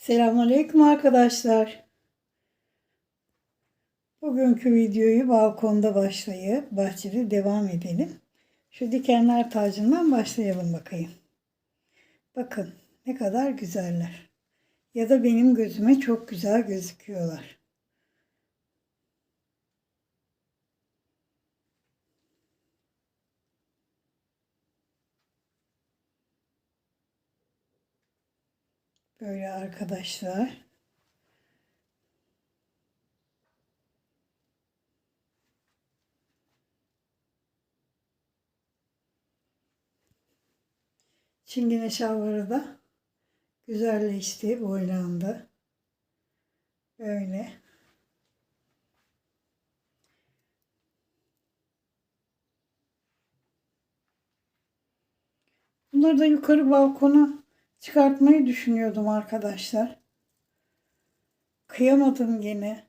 Selamünaleyküm arkadaşlar. Bugünkü videoyu balkonda başlayıp bahçede devam edelim. Şu dikenler tacından başlayalım bakayım. Bakın ne kadar güzeller. Ya da benim gözüme çok güzel gözüküyorlar. Böyle arkadaşlar. Çingene şalvarı da güzelleşti, boylandı. Böyle. Bunları da yukarı balkona çıkartmayı düşünüyordum arkadaşlar. Kıyamadım gene.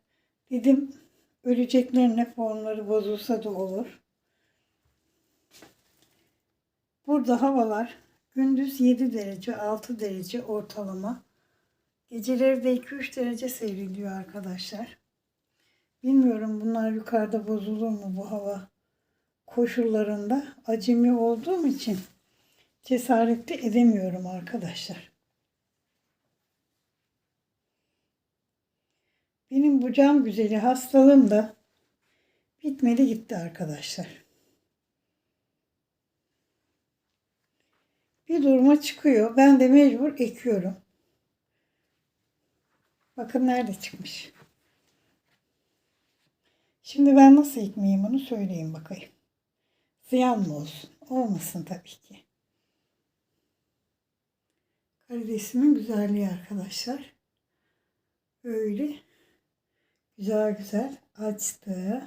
Dedim öleceklerine formları bozulsa da olur. Burada havalar gündüz 7 derece 6 derece ortalama. Geceleri de 2-3 derece seyrediyor arkadaşlar. Bilmiyorum bunlar yukarıda bozulur mu bu hava koşullarında. Acemi olduğum için cesaretli edemiyorum arkadaşlar. Benim bu cam güzeli hastalığım da bitmedi gitti arkadaşlar. Bir duruma çıkıyor. Ben de mecbur ekiyorum. Bakın nerede çıkmış. Şimdi ben nasıl ekmeyeyim onu söyleyeyim bakayım. Ziyan mı olsun? Olmasın tabii ki. Karidesimin güzelliği arkadaşlar. Böyle güzel güzel açtı.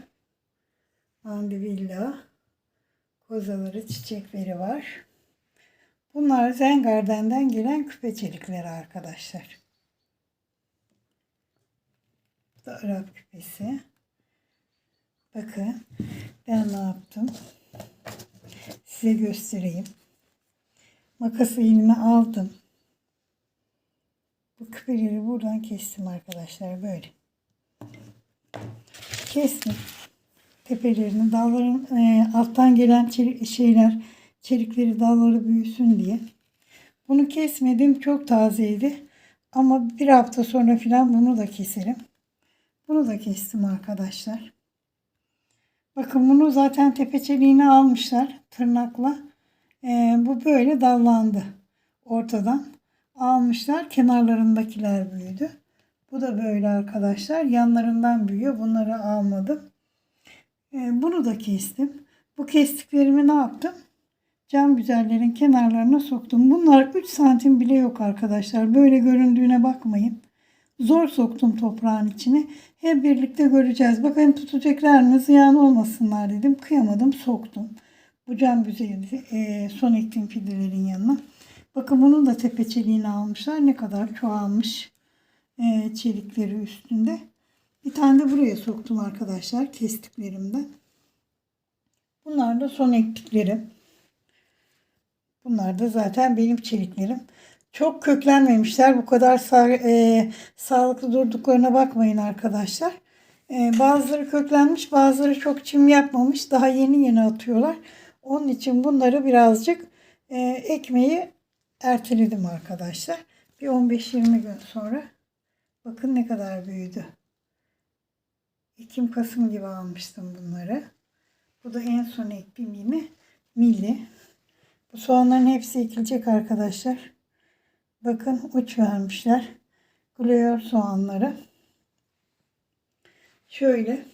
Mandivilla kozaları, çiçekleri var. Bunlar Zengarden'den gelen küpe çelikleri arkadaşlar. Bu da Arap küpesi. Bakın ben ne yaptım? Size göstereyim. Makası elime aldım. Küpeleri buradan kestim arkadaşlar böyle. Kestim. Tepelerini dalların e, alttan gelen çelik, şeyler çelikleri dalları büyüsün diye. Bunu kesmedim. Çok tazeydi. Ama bir hafta sonra filan bunu da keserim. Bunu da kestim arkadaşlar. Bakın bunu zaten tepe çeliğini almışlar tırnakla. E, bu böyle dallandı ortadan almışlar. Kenarlarındakiler büyüdü. Bu da böyle arkadaşlar. Yanlarından büyüyor. Bunları almadım. Ee, bunu da kestim. Bu kestiklerimi ne yaptım? Cam güzellerin kenarlarına soktum. Bunlar 3 santim bile yok arkadaşlar. Böyle göründüğüne bakmayın. Zor soktum toprağın içine. Hep birlikte göreceğiz. Bakın tutacaklar mı ziyan olmasınlar dedim. Kıyamadım soktum. Bu cam güzeli e, son ektiğim fidelerin yanına. Bakın bunun da tepe çeliğini almışlar. Ne kadar çoğalmış e, çelikleri üstünde. Bir tane de buraya soktum arkadaşlar kestiklerimden. Bunlar da son ektiklerim. Bunlar da zaten benim çeliklerim. Çok köklenmemişler. Bu kadar sağ, e, sağlıklı durduklarına bakmayın arkadaşlar. E, bazıları köklenmiş, bazıları çok çim yapmamış. Daha yeni yeni atıyorlar. Onun için bunları birazcık e, ekmeği erteledim arkadaşlar. Bir 15-20 gün sonra bakın ne kadar büyüdü. Ekim Kasım gibi almıştım bunları. Bu da en son ektiğim yine milli. Bu soğanların hepsi ekilecek arkadaşlar. Bakın uç vermişler. Glıyor soğanları. Şöyle.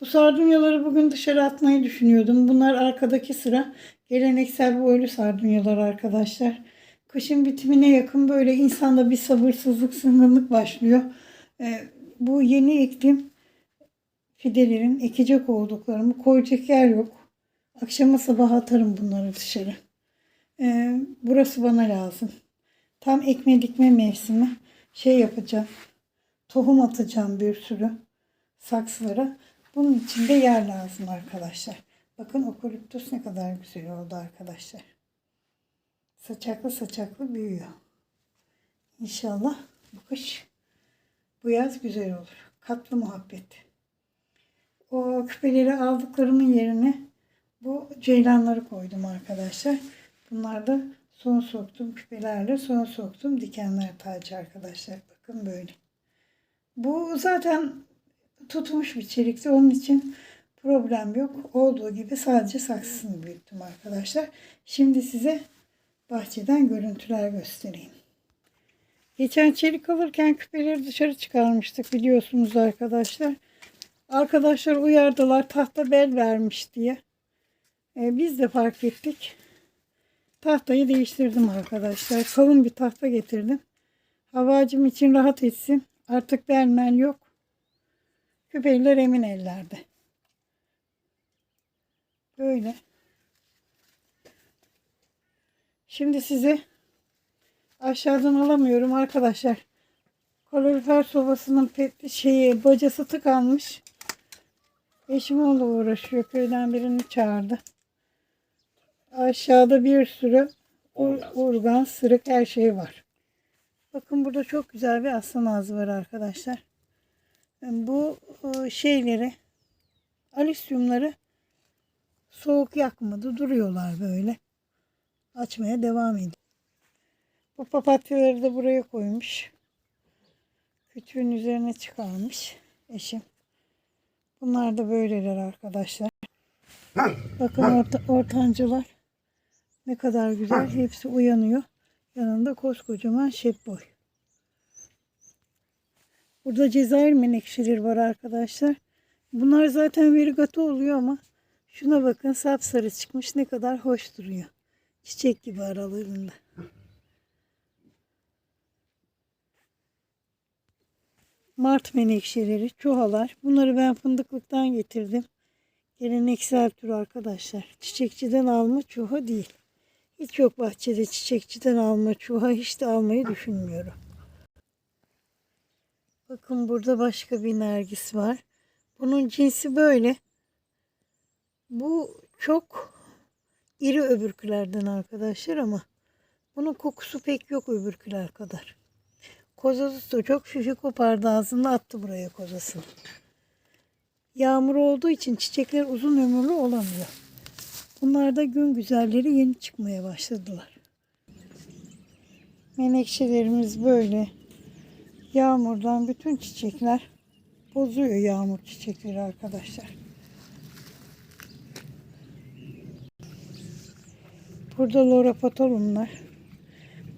Bu sardunyaları bugün dışarı atmayı düşünüyordum. Bunlar arkadaki sıra geleneksel boylu sardunyalar arkadaşlar. Kışın bitimine yakın böyle insanda bir sabırsızlık, sıngınlık başlıyor. Ee, bu yeni ektim fidelerin ekecek olduklarımı koyacak yer yok. Akşama sabah atarım bunları dışarı. Ee, burası bana lazım. Tam ekme dikme mevsimi şey yapacağım. Tohum atacağım bir sürü saksılara. Bunun için de yer lazım arkadaşlar. Bakın okaliptüs ne kadar güzel oldu arkadaşlar. saçaklı saçaklı büyüyor. İnşallah bu kış bu yaz güzel olur. Katlı muhabbet. O küpeleri aldıklarımın yerine bu ceylanları koydum arkadaşlar. Bunlar da son soktum küpelerle son soktum dikenler tacı arkadaşlar. Bakın böyle. Bu zaten tutmuş bir çelikti. Onun için problem yok. Olduğu gibi sadece saksısını büyüttüm arkadaşlar. Şimdi size bahçeden görüntüler göstereyim. Geçen çelik alırken küpeleri dışarı çıkarmıştık biliyorsunuz arkadaşlar. Arkadaşlar uyardılar tahta bel vermiş diye. Ee, biz de fark ettik. Tahtayı değiştirdim arkadaşlar. Kalın bir tahta getirdim. Havacım için rahat etsin. Artık belmen yok. Küpeliler emin ellerde. Böyle. Şimdi size aşağıdan alamıyorum arkadaşlar. Kalorifer sobasının pet şeyi bacası tıkanmış. Eşim onunla uğraşıyor. Köyden birini çağırdı. Aşağıda bir sürü urgan, sırık her şey var. Bakın burada çok güzel bir aslan ağzı var arkadaşlar. Bu e, şeyleri, alisyumları soğuk yakmadı. Duruyorlar böyle. Açmaya devam ediyor. Bu papatyaları da buraya koymuş. Kütüğün üzerine çıkarmış eşim. Bunlar da böyleler arkadaşlar. Bakın orta, ortancılar ne kadar güzel. Hepsi uyanıyor. Yanında koskocaman şepboy. Burada Cezayir menekşeleri var arkadaşlar. Bunlar zaten verigatı oluyor ama şuna bakın sapsarı çıkmış. Ne kadar hoş duruyor. Çiçek gibi aralarında. Mart menekşeleri, çuhalar. Bunları ben fındıklıktan getirdim. Geleneksel tür arkadaşlar. Çiçekçiden alma çuha değil. Hiç yok bahçede çiçekçiden alma çuha hiç de almayı düşünmüyorum. Bakın burada başka bir nergis var. Bunun cinsi böyle. Bu çok iri öbürkülerden arkadaşlar ama bunun kokusu pek yok öbürküler kadar. Kozası da çok şişe kopardı ağzında attı buraya kozasını. Yağmur olduğu için çiçekler uzun ömürlü olamıyor. Bunlar da gün güzelleri yeni çıkmaya başladılar. Menekşelerimiz böyle. Yağmurdan bütün çiçekler bozuyor yağmur çiçekleri arkadaşlar. Burada Laura Patolumlar.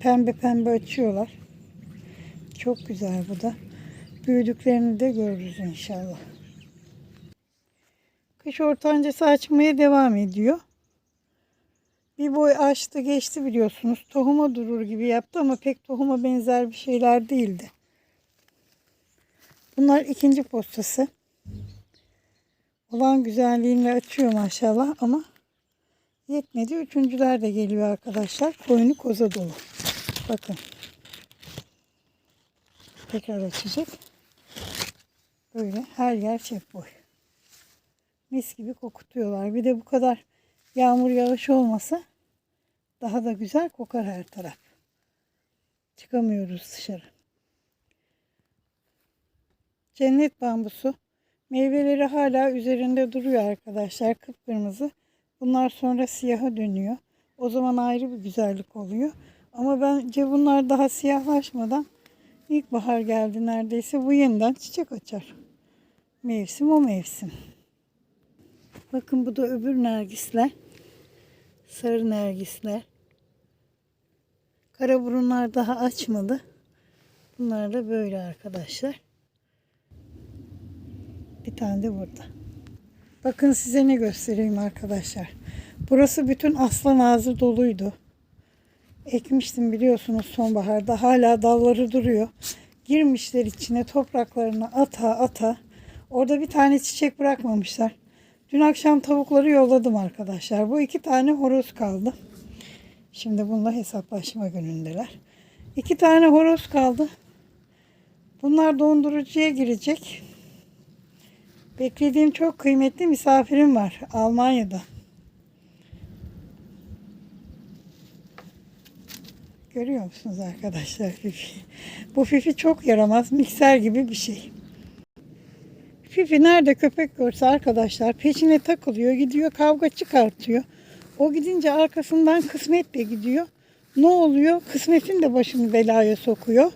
Pembe pembe açıyorlar. Çok güzel bu da. Büyüdüklerini de görürüz inşallah. Kış ortancası açmaya devam ediyor. Bir boy açtı geçti biliyorsunuz. Tohuma durur gibi yaptı ama pek tohuma benzer bir şeyler değildi. Bunlar ikinci postası. Olan güzelliğinle açıyor maşallah ama yetmedi. Üçüncüler de geliyor arkadaşlar. Koyunu koza dolu. Bakın. Tekrar açacak. Böyle her yer çep boy. Mis gibi kokutuyorlar. Bir de bu kadar yağmur yağış olmasa daha da güzel kokar her taraf. Çıkamıyoruz dışarı. Cennet bambusu. Meyveleri hala üzerinde duruyor arkadaşlar. Kıpkırmızı. Bunlar sonra siyaha dönüyor. O zaman ayrı bir güzellik oluyor. Ama bence bunlar daha siyahlaşmadan ilkbahar geldi neredeyse. Bu yeniden çiçek açar. Mevsim o mevsim. Bakın bu da öbür nergisler. Sarı nergisler. Kara burunlar daha açmadı. Bunlar da böyle arkadaşlar. Bir tane de burada. Bakın size ne göstereyim arkadaşlar. Burası bütün aslan ağzı doluydu. Ekmiştim biliyorsunuz sonbaharda. Hala dalları duruyor. Girmişler içine topraklarını ata ata. Orada bir tane çiçek bırakmamışlar. Dün akşam tavukları yolladım arkadaşlar. Bu iki tane horoz kaldı. Şimdi bununla hesaplaşma günündeler. İki tane horoz kaldı. Bunlar dondurucuya girecek. Beklediğim çok kıymetli misafirim var Almanya'da. Görüyor musunuz arkadaşlar Fifi? Bu Fifi çok yaramaz. Mikser gibi bir şey. Fifi nerede köpek görse arkadaşlar peşine takılıyor. Gidiyor kavga çıkartıyor. O gidince arkasından kısmet de gidiyor. Ne oluyor? Kısmetin de başını belaya sokuyor.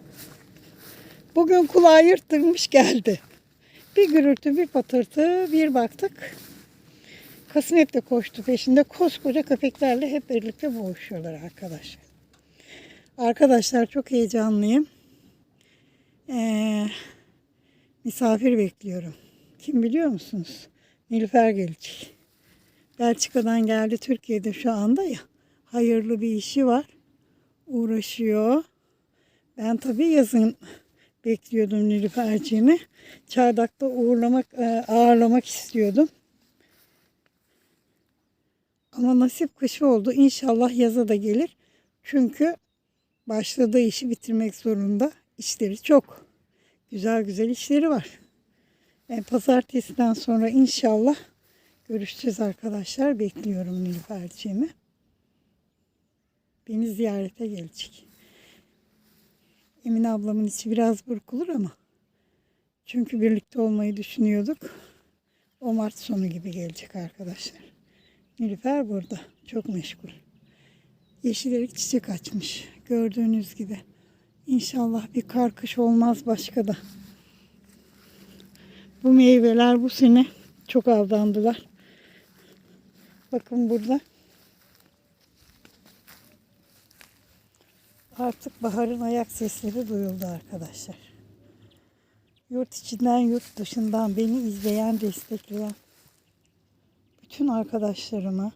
Bugün kulağı yırttırmış geldi. Bir gürültü, bir patırtı, bir baktık. Kısmet de koştu peşinde. Koskoca köpeklerle hep birlikte boğuşuyorlar arkadaşlar. Arkadaşlar çok heyecanlıyım. Ee, misafir bekliyorum. Kim biliyor musunuz? Nilüfer gelecek. Belçika'dan geldi Türkiye'de şu anda ya. Hayırlı bir işi var. Uğraşıyor. Ben tabii yazın bekliyordum Nilüferciğimi. Çardak'ta uğurlamak, e, ağırlamak istiyordum. Ama nasip kışı oldu. İnşallah yaza da gelir. Çünkü başladığı işi bitirmek zorunda. İşleri çok. Güzel güzel işleri var. E, pazartesiden sonra inşallah görüşeceğiz arkadaşlar. Bekliyorum Nilüferciğimi. Beni ziyarete gelecek. Emine ablamın içi biraz burkulur ama çünkü birlikte olmayı düşünüyorduk. O Mart sonu gibi gelecek arkadaşlar. Nilüfer burada. Çok meşgul. Yeşillik çiçek açmış. Gördüğünüz gibi. İnşallah bir kar kış olmaz başka da. Bu meyveler bu sene çok aldandılar. Bakın burada. Artık baharın ayak sesleri duyuldu arkadaşlar. Yurt içinden yurt dışından beni izleyen, destekleyen bütün arkadaşlarıma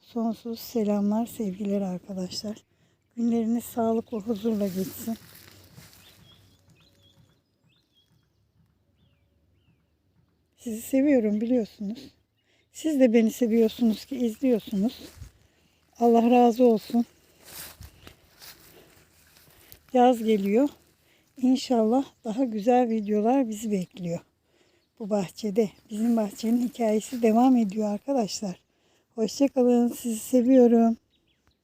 sonsuz selamlar, sevgiler arkadaşlar. Günleriniz sağlıklı, huzurla geçsin. Sizi seviyorum biliyorsunuz. Siz de beni seviyorsunuz ki izliyorsunuz. Allah razı olsun. Yaz geliyor. İnşallah daha güzel videolar bizi bekliyor. Bu bahçede. Bizim bahçenin hikayesi devam ediyor arkadaşlar. Hoşçakalın. Sizi seviyorum.